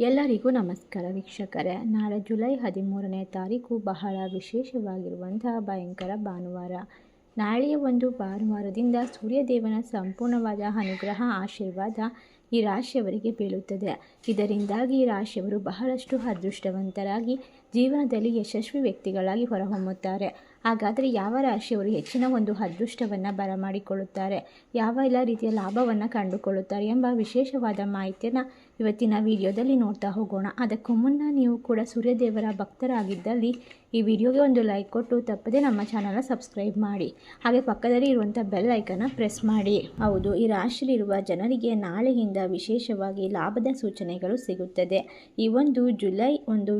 ಎಲ್ಲರಿಗೂ ನಮಸ್ಕಾರ ವೀಕ್ಷಕರೇ. ನಾಳೆ ಜುಲೈ ಹದಿಮೂರನೇ ತಾರೀಕು ಬಹಳ ವಿಶೇಷವಾಗಿರುವಂತಹ ಭಯಂಕರ ಭಾನುವಾರ. ನಾಳೆಯ ಒಂದು ಭಾನುವಾರದಿಂದ ಸೂರ್ಯದೇವನ ಸಂಪೂರ್ಣವಾದ ಅನುಗ್ರಹ, ಆಶೀರ್ವಾದ ಈ ರಾಶಿಯವರಿಗೆ ಬೀಳುತ್ತದೆ. ಇದರಿಂದಾಗಿ ಈ ರಾಶಿಯವರು ಬಹಳಷ್ಟು ಅದೃಷ್ಟವಂತರಾಗಿ ಜೀವನದಲ್ಲಿ ಯಶಸ್ವಿ ವ್ಯಕ್ತಿಗಳಾಗಿ ಹೊರಹೊಮ್ಮುತ್ತಾರೆ. ಹಾಗಾದರೆ ಯಾವ ರಾಶಿಯವರು ಹೆಚ್ಚಿನ ಒಂದು ಅದೃಷ್ಟವನ್ನು ಬರಮಾಡಿಕೊಳ್ಳುತ್ತಾರೆ? ಯಾವ ಎಲ್ಲ ರೀತಿಯ ಲಾಭವನ್ನು ಕಂಡುಕೊಳ್ಳುತ್ತಾರೆ ಎಂಬ ವಿಶೇಷವಾದ ಮಾಹಿತಿಯನ್ನು ಇವತ್ತಿನ ವಿಡಿಯೋದಲ್ಲಿ ನೋಡ್ತಾ ಹೋಗೋಣ. ಅದಕ್ಕೂ ಮುನ್ನ ನೀವು ಕೂಡ ಸೂರ್ಯದೇವರ ಭಕ್ತರಾಗಿದ್ದಲ್ಲಿ ಈ ವಿಡಿಯೋಗೆ ಒಂದು ಲೈಕ್ ಕೊಟ್ಟು ತಪ್ಪದೆ ನಮ್ಮ ಚಾನಲ್ನ ಸಬ್ಸ್ಕ್ರೈಬ್ ಮಾಡಿ. ಹಾಗೆ ಪಕ್ಕದಲ್ಲಿ ಇರುವಂಥ ಬೆಲ್ ಐಕನ್ನ ಪ್ರೆಸ್ ಮಾಡಿ. ಹೌದು, ಈ ರಾಶಿಯಲ್ಲಿರುವ ಜನರಿಗೆ ನಾಳೆಯಿಂದ ವಿಶೇಷವಾಗಿ ಲಾಭದ ಸೂಚನೆಗಳು ಸಿಗುತ್ತದೆ. ಈ ಒಂದು ಜುಲೈ ಒಂದು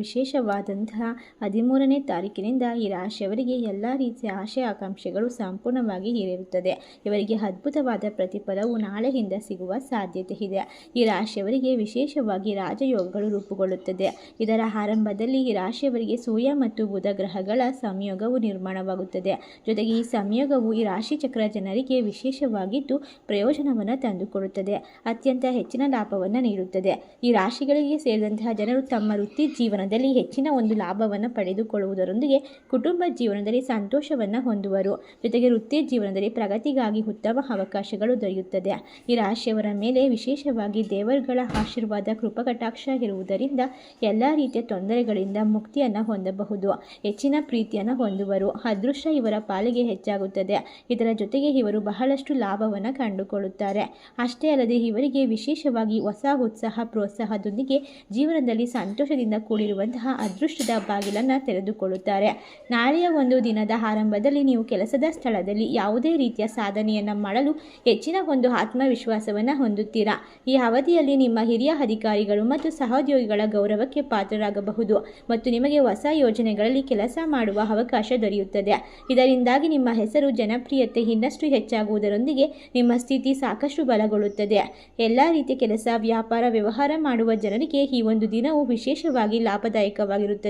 ವಿಶೇಷವಾದಂತಹ ಹದಿಮೂರನೇ ತಾರೀಕಿನಿಂದ ಈ ರಾಶಿಯವರಿಗೆ ಎಲ್ಲ ರೀತಿಯ ಆಶೆ ಆಕಾಂಕ್ಷೆಗಳು ಸಂಪೂರ್ಣವಾಗಿ ಈಡೇರುತ್ತದೆ. ಇವರಿಗೆ ಅದ್ಭುತವಾದ ಪ್ರತಿಫಲವು ನಾಳೆಯಿಂದ ಸಿಗುವ ಸಾಧ್ಯತೆ ಇದೆ. ಈ ರಾಶಿಯವರಿಗೆ ವಿಶೇಷವಾಗಿ ರಾಜಯೋಗಗಳು ರೂಪುಗೊಳ್ಳುತ್ತದೆ. ಇದರ ಆರಂಭದಲ್ಲಿ ಈ ರಾಶಿಯವರಿಗೆ ಸೂರ್ಯ ಮತ್ತು ಬುಧ ಗ್ರಹಗಳ ಸಂಯೋಗವು ನಿರ್ಮಾಣವಾಗುತ್ತದೆ. ಜೊತೆಗೆ ಈ ಸಂಯೋಗವು ಈ ರಾಶಿ ಚಕ್ರ ಜನರಿಗೆ ವಿಶೇಷವಾಗಿದ್ದು ಪ್ರಯೋಜನವನ್ನು ತಂದುಕೊಡುತ್ತದೆ. ಅತ್ಯಂತ ಹೆಚ್ಚಿನ ಲಾಭವನ್ನು ನೀಡುತ್ತದೆ. ಈ ರಾಶಿಗಳಿಗೆ ಸೇರಿದಂತಹ ಜನರು ತಮ್ಮ ವೃತ್ತಿ ಜೀವನದಲ್ಲಿ ಹೆಚ್ಚಿನ ಒಂದು ಲಾಭವನ್ನು ಪಡೆದುಕೊಳ್ಳುವುದರೊಂದಿಗೆ ಕುಟುಂಬ ಜೀವನದಲ್ಲಿ ಸಂತೋಷವನ್ನು ಹೊಂದುವರು. ಜೊತೆಗೆ ವೃತ್ತಿ ಜೀವನದಲ್ಲಿ ಪ್ರಗತಿಗಾಗಿ ಉತ್ತಮ ಅವಕಾಶಗಳು ದೊರೆಯುತ್ತದೆ. ಈ ರಾಶಿಯವರ ಮೇಲೆ ವಿಶೇಷವಾಗಿ ದೇವರುಗಳ ಆಶೀರ್ವಾದ ಕೃಪಕಟಾಕ್ಷ ಇರುವುದರಿಂದ ಎಲ್ಲ ರೀತಿಯ ತೊಂದರೆಗಳಿಂದ ಮುಕ್ತಿಯನ್ನು ಹೊಂದಬಹುದು. ಹೆಚ್ಚಿನ ಪ್ರೀತಿಯನ್ನು ಹೊಂದುವರು. ಅದೃಶ್ಯ ಇವರ ಪಾಲಿಗೆ ಹೆಚ್ಚಾಗುತ್ತದೆ. ಇದರ ಜೊತೆಗೆ ಇವರು ಬಹಳಷ್ಟು ಲಾಭವನ್ನು ಕಂಡುಕೊಳ್ಳುತ್ತಾರೆ. ಅಷ್ಟೇ ಅಲ್ಲದೆ ಇವರಿಗೆ ವಿಶೇಷವಾಗಿ ಹೊಸ ಉತ್ಸಾಹ ಪ್ರೋತ್ಸಾಹದೊಂದಿಗೆ ಜೀವನದಲ್ಲಿ ಸಂತೋಷದಿಂದ ಕೂಡಿರುವಂತಹ ಅದೃಷ್ಟದ ಬಾಗಿಲನ್ನು ತೆರೆದುಕೊಳ್ಳುತ್ತಾರೆ. ನಾಳೆಯ ಒಂದು ದಿನದ ಆರಂಭದಲ್ಲಿ ನೀವು ಕೆಲಸದ ಸ್ಥಳದಲ್ಲಿ ಯಾವುದೇ ರೀತಿಯ ಸಾಧನೆಯನ್ನು ಮಾಡಲು ಹೆಚ್ಚಿನ ಒಂದು ಆತ್ಮವಿಶ್ವಾಸವನ್ನು ಹೊಂದುತ್ತೀರಾ? ಈ ಅವಧಿಯಲ್ಲಿ ನಿಮ್ಮ ಹಿರಿಯ ಅಧಿಕಾರಿಗಳು ಮತ್ತು ಸಹೋದ್ಯೋಗಿಗಳ ಗೌರವಕ್ಕೆ ಪಾತ್ರರಾಗಬಹುದು ಮತ್ತು ನಿಮಗೆ ಹೊಸ ಯೋಜನೆಗಳಲ್ಲಿ ಕೆಲಸ ಮಾಡುವ ಅವಕಾಶ ದೊರೆಯುತ್ತದೆ. ಇದರಿಂದಾಗಿ ನಿಮ್ಮ ಹೆಸರು, ಜನಪ್ರಿಯತೆ ಇನ್ನಷ್ಟು ಹೆಚ್ಚಾಗುವುದರೊಂದಿಗೆ ನಿಮ್ಮ ಸ್ಥಿತಿ ಸಾಕಷ್ಟು ಬಲಗೊಳ್ಳುತ್ತದೆ. ಎಲ್ಲ ರೀತಿಯ ಕೆಲಸ, ವ್ಯಾಪಾರ, ವ್ಯವಹಾರ ಮಾಡುವ ಜನರಿಗೆ ಈ ಒಂದು ದಿನವು ವಿಶೇಷವಾಗಿ ಲಾಭದಾಯಕವಾಗಿರುತ್ತದೆ.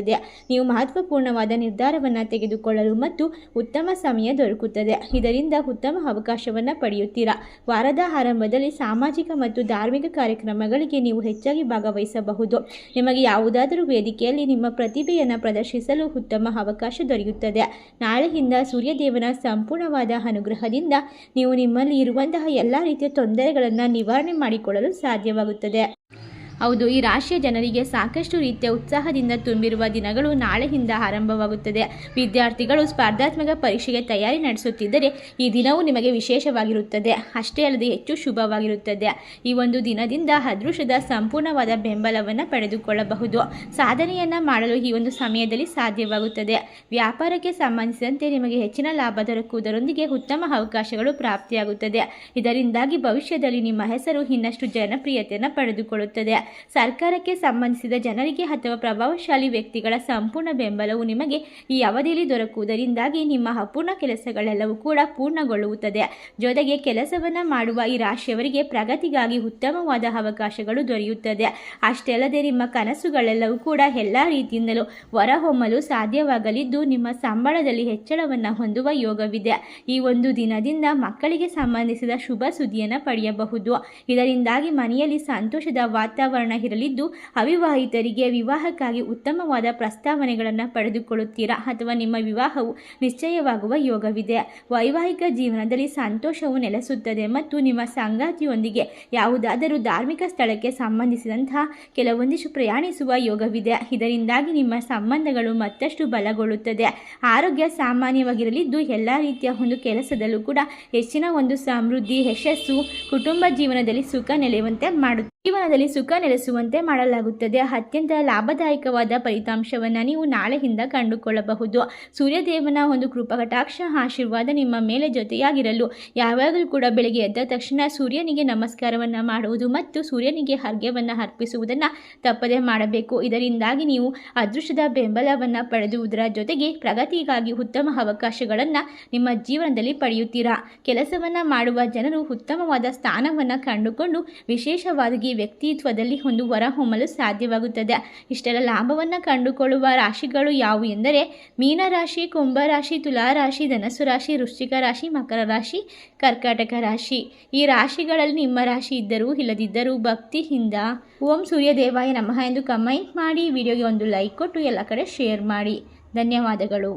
ನೀವು ಮಹತ್ವಪೂರ್ಣವಾದ ನಿರ್ಧಾರವನ್ನು ತೆಗೆದುಕೊಳ್ಳಲು ಮತ್ತು ಉತ್ತಮ ಸಮಯ ದೊರಕುತ್ತದೆ. ಇದರಿಂದ ಉತ್ತಮ ಅವಕಾಶವನ್ನು ಪಡೆಯುತ್ತೀರಾ? ವಾರದ ಆರಂಭದಲ್ಲಿ ಸಾಮಾಜಿಕ ಮತ್ತು ಧಾರ್ಮಿಕ ಕಾರ್ಯಕ್ರಮಗಳಿಗೆ ನೀವು ಹೆಚ್ಚಾಗಿ ಭಾಗವಹಿಸಬಹುದು. ನಿಮಗೆ ಯಾವುದಾದರೂ ವೇದಿಕೆಯಲ್ಲಿ ನಿಮ್ಮ ಪ್ರತಿಭೆಯನ್ನು ಪ್ರದರ್ಶಿಸಲು ಉತ್ತಮ ಅವಕಾಶ ದೊರೆಯುತ್ತದೆ. ನಾಳೆಯಿಂದ ಸೂರ್ಯದೇವನ ಸಂಪೂರ್ಣವಾದ ಅನುಗ್ರಹದಿಂದ ನೀವು ನಿಮ್ಮಲ್ಲಿ ಇರುವಂತಹ ಎಲ್ಲ ರೀತಿಯ ತೊಂದರೆಗಳನ್ನು ನಿವಾರಣೆ ಮಾಡಿಕೊಳ್ಳಲು ಸಾಧ್ಯವಾಗುತ್ತದೆ. ಹೌದು, ಈ ರಾಶಿಯ ಜನರಿಗೆ ಸಾಕಷ್ಟು ರೀತಿಯ ಉತ್ಸಾಹದಿಂದ ತುಂಬಿರುವ ದಿನಗಳು ನಾಳೆಯಿಂದ ಆರಂಭವಾಗುತ್ತದೆ. ವಿದ್ಯಾರ್ಥಿಗಳು ಸ್ಪರ್ಧಾತ್ಮಕ ಪರೀಕ್ಷೆಗೆ ತಯಾರಿ ನಡೆಸುತ್ತಿದ್ದರೆ ಈ ದಿನವೂ ನಿಮಗೆ ವಿಶೇಷವಾಗಿರುತ್ತದೆ. ಅಷ್ಟೇ ಅಲ್ಲದೆ ಹೆಚ್ಚು ಶುಭವಾಗಿರುತ್ತದೆ. ಈ ಒಂದು ದಿನದಿಂದ ಅದೃಶ್ಯದ ಸಂಪೂರ್ಣವಾದ ಬೆಂಬಲವನ್ನು ಪಡೆದುಕೊಳ್ಳಬಹುದು. ಸಾಧನೆಯನ್ನು ಮಾಡಲು ಈ ಒಂದು ಸಮಯದಲ್ಲಿ ಸಾಧ್ಯವಾಗುತ್ತದೆ. ವ್ಯಾಪಾರಕ್ಕೆ ಸಂಬಂಧಿಸಿದಂತೆ ನಿಮಗೆ ಹೆಚ್ಚಿನ ಲಾಭ ದೊರಕುವುದರೊಂದಿಗೆ ಉತ್ತಮ ಅವಕಾಶಗಳು ಪ್ರಾಪ್ತಿಯಾಗುತ್ತದೆ. ಇದರಿಂದಾಗಿ ಭವಿಷ್ಯದಲ್ಲಿ ನಿಮ್ಮ ಹೆಸರು ಇನ್ನಷ್ಟು ಜನಪ್ರಿಯತೆಯನ್ನು ಪಡೆದುಕೊಳ್ಳುತ್ತದೆ. ಸರ್ಕಾರಕ್ಕೆ ಸಂಬಂಧಿಸಿದ ಜನರಿಗೆ ಅಥವಾ ಪ್ರಭಾವಶಾಲಿ ವ್ಯಕ್ತಿಗಳ ಸಂಪೂರ್ಣ ಬೆಂಬಲವು ನಿಮಗೆ ಈ ಅವಧಿಯಲ್ಲಿ ದೊರಕುವುದರಿಂದಾಗಿ ನಿಮ್ಮ ಅಪೂರ್ಣ ಕೆಲಸಗಳೆಲ್ಲವೂ ಕೂಡ ಪೂರ್ಣಗೊಳ್ಳುತ್ತದೆ. ಜೊತೆಗೆ ಕೆಲಸವನ್ನು ಮಾಡುವ ಈ ರಾಶಿಯವರಿಗೆ ಪ್ರಗತಿಗಾಗಿ ಉತ್ತಮವಾದ ಅವಕಾಶಗಳು ದೊರೆಯುತ್ತದೆ. ಅಷ್ಟೇ ಅಲ್ಲದೆ ನಿಮ್ಮ ಕನಸುಗಳೆಲ್ಲವೂ ಕೂಡ ಎಲ್ಲ ರೀತಿಯಿಂದಲೂ ಹೊರಹೊಮ್ಮಲು ಸಾಧ್ಯವಾಗಲಿದ್ದು ನಿಮ್ಮ ಸಂಬಳದಲ್ಲಿ ಹೆಚ್ಚಳವನ್ನು ಹೊಂದುವ ಯೋಗವಿದೆ. ಈ ಒಂದು ದಿನದಿಂದ ಮಕ್ಕಳಿಗೆ ಸಂಬಂಧಿಸಿದ ಶುಭ ಸುದ್ದಿಯನ್ನು ಪಡೆಯಬಹುದು. ಇದರಿಂದಾಗಿ ಮನೆಯಲ್ಲಿ ಸಂತೋಷದ ವಾತಾವರಣ ಇರಲಿದ್ದು, ಅವಿವಾಹಿತರಿಗೆ ವಿವಾಹಕ್ಕಾಗಿ ಉತ್ತಮವಾದ ಪ್ರಸ್ತಾವನೆಗಳನ್ನು ಪಡೆದುಕೊಳ್ಳುತ್ತೀರಾ ಅಥವಾ ನಿಮ್ಮ ವಿವಾಹವು ನಿಶ್ಚಯವಾಗುವ ಯೋಗವಿದೆ? ವೈವಾಹಿಕ ಜೀವನದಲ್ಲಿ ಸಂತೋಷವು ನೆಲೆಸುತ್ತದೆ ಮತ್ತು ನಿಮ್ಮ ಸಂಗಾತಿಯೊಂದಿಗೆ ಯಾವುದಾದರೂ ಧಾರ್ಮಿಕ ಸ್ಥಳಕ್ಕೆ ಸಂಬಂಧಿಸಿದಂತಹ ಕೆಲವೊಂದಿಷ್ಟು ಪ್ರಯಾಣಿಸುವ ಯೋಗವಿದೆ. ಇದರಿಂದಾಗಿ ನಿಮ್ಮ ಸಂಬಂಧಗಳು ಮತ್ತಷ್ಟು ಬಲಗೊಳ್ಳುತ್ತದೆ. ಆರೋಗ್ಯ ಸಾಮಾನ್ಯವಾಗಿರಲಿದ್ದು, ಎಲ್ಲ ರೀತಿಯ ಒಂದು ಕೆಲಸದಲ್ಲೂ ಕೂಡ ಹೆಚ್ಚಿನ ಒಂದು ಸಮೃದ್ಧಿ, ಯಶಸ್ಸು, ಕುಟುಂಬ ಜೀವನದಲ್ಲಿ ಸುಖ ನೆಲೆಯುವಂತೆ ಮಾಡುತ್ತೆ. ಜೀವನದಲ್ಲಿ ಸುಖ ನೆಲೆಸುವಂತೆ ಮಾಡಲಾಗುತ್ತದೆ. ಅತ್ಯಂತ ಲಾಭದಾಯಕವಾದ ಫಲಿತಾಂಶವನ್ನು ನೀವು ನಾಳೆಯಿಂದ ಕಂಡುಕೊಳ್ಳಬಹುದು. ಸೂರ್ಯದೇವನ ಒಂದು ಕೃಪಕಟಾಕ್ಷ ಆಶೀರ್ವಾದ ನಿಮ್ಮ ಮೇಲೆ ಜೊತೆಯಾಗಿರಲು. ಯಾವಾಗಲೂ ಕೂಡ ಬೆಳಗ್ಗೆ ಎದ್ದ ತಕ್ಷಣ ಸೂರ್ಯನಿಗೆ ನಮಸ್ಕಾರವನ್ನು ಮಾಡುವುದು ಮತ್ತು ಸೂರ್ಯನಿಗೆ ಹರ್ಗ್ಯವನ್ನು ಅರ್ಪಿಸುವುದನ್ನು ತಪ್ಪದೆ ಮಾಡಬೇಕು. ಇದರಿಂದಾಗಿ ನೀವು ಅದೃಷ್ಟದ ಬೆಂಬಲವನ್ನು ಪಡೆದುವುದರ ಜೊತೆಗೆ ಪ್ರಗತಿಗಾಗಿ ಉತ್ತಮ ಅವಕಾಶಗಳನ್ನು ನಿಮ್ಮ ಜೀವನದಲ್ಲಿ ಪಡೆಯುತ್ತೀರಾ? ಕೆಲಸವನ್ನು ಮಾಡುವ ಜನರು ಉತ್ತಮವಾದ ಸ್ಥಾನವನ್ನು ಕಂಡುಕೊಂಡು ವಿಶೇಷವಾಗಿ ವ್ಯಕ್ತಿತ್ವದಲ್ಲಿ ಒಂದು ವರ ಹೊಮ್ಮಲು ಸಾಧ್ಯವಾಗುತ್ತದೆ. ಇಷ್ಟೆಲ್ಲ ಲಾಭವನ್ನು ಕಂಡುಕೊಳ್ಳುವ ರಾಶಿಗಳು ಯಾವುವು ಎಂದರೆ ಮೀನರಾಶಿ ಕುಂಭರಾಶಿ ತುಲಾರಾಶಿ ಧನಸ್ಸು ರಾಶಿ, ವೃಶ್ಚಿಕ ರಾಶಿ, ಮಕರ ರಾಶಿ, ಕರ್ಕಾಟಕ ರಾಶಿ. ಈ ರಾಶಿಗಳಲ್ಲಿ ನಿಮ್ಮ ರಾಶಿ ಇದ್ದರೂ ಇಲ್ಲದಿದ್ದರೂ ಭಕ್ತಿಯಿಂದ ಓಂ ಸೂರ್ಯದೇವಾಯ ನಮಃ ಎಂದು ಕಮೆಂಟ್ ಮಾಡಿ ವಿಡಿಯೋಗೆ ಒಂದು ಲೈಕ್ ಕೊಟ್ಟು ಎಲ್ಲ ಕಡೆ ಶೇರ್ ಮಾಡಿ. ಧನ್ಯವಾದಗಳು.